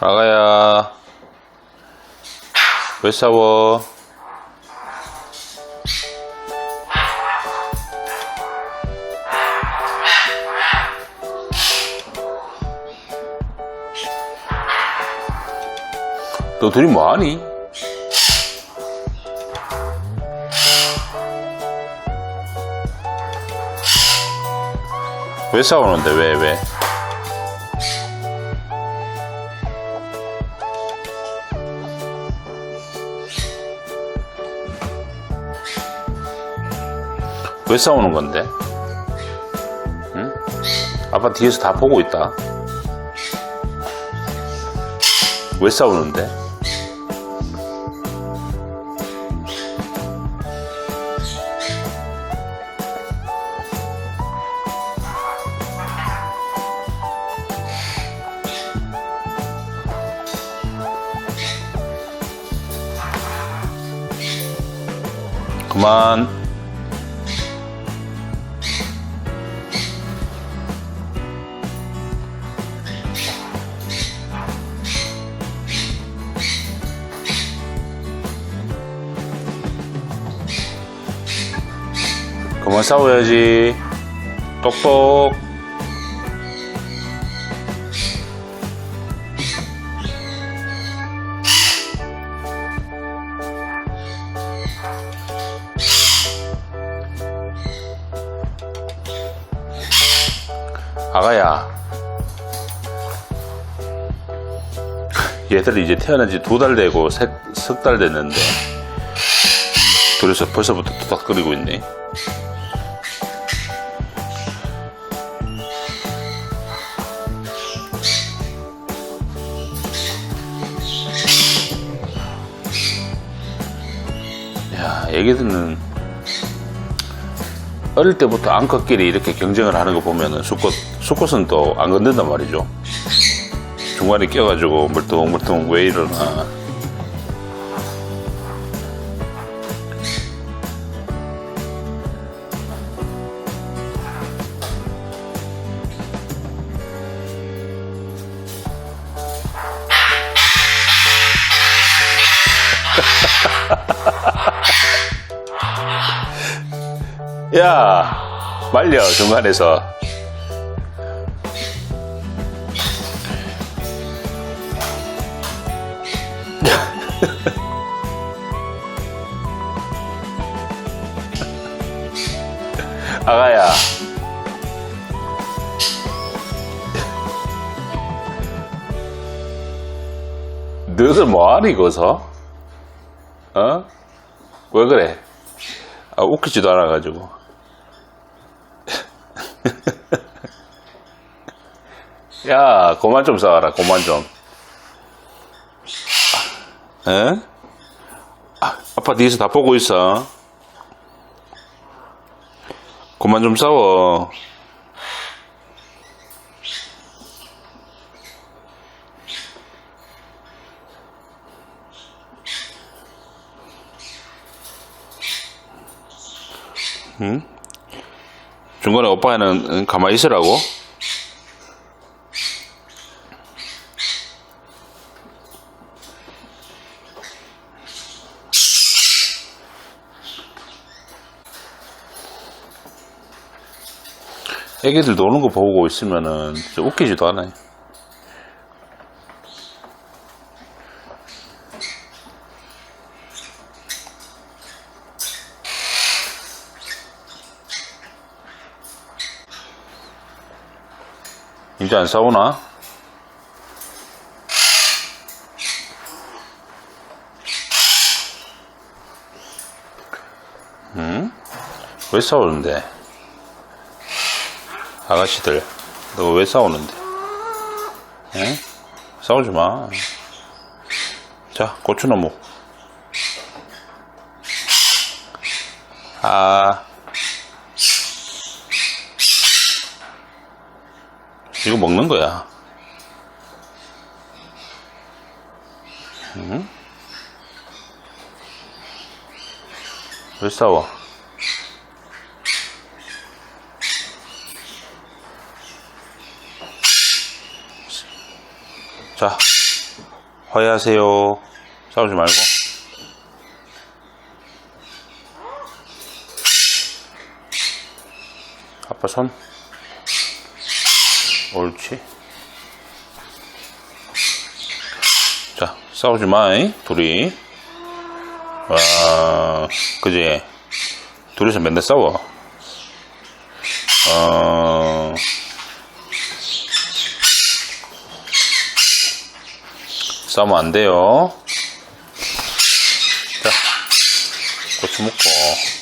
아가야 왜 싸워? 너 둘이 뭐하니? 왜 싸우는데 왜 왜? 왜 싸우는 건데? 응? 아빠 뒤에서 다 보고 있다. 왜 싸우는데? 그만. 그만 싸워야지. 똑똑. 아가야. 얘들이 이제 태어난 지 두 달 되고 석 달 됐는데 둘이서 벌써부터 투닥거리고 있네. 애기들은 어릴 때부터 암컷끼리 이렇게 경쟁을 하는 거 보면은 수컷, 수컷은 또 안 건든단 말이죠. 중간에 껴가지고 물뚱물뚱 왜 이러나. 야, 말려, 중간에서. 아가야. 너들 뭐하니, 거기서? 어? 왜 그래? 아, 웃기지도 않아가지고. 야, 그만 좀 싸워라, 그만 좀. 에? 아, 아빠 뒤에서 다 보고 있어. 그만 좀 싸워. 응? 중간에 오빠는 가만히 있으라고? 애기들 노는 거 보고 있으면은 웃기지도 않아요. 이제 안 싸우나? 응? 왜 싸우는데? 아가씨들, 너 왜 싸우는데? 응? 싸우지 마. 자, 고추나무. 아. 이거 먹는 거야. 응? 왜 싸워? 자, 화해하세요. 싸우지 말고. 아빠 손. 옳지. 자, 싸우지 마잉, 둘이. 와, 그지? 둘이서 맨날 싸워. 어, 싸우면 안 돼요. 자, 고추 먹고.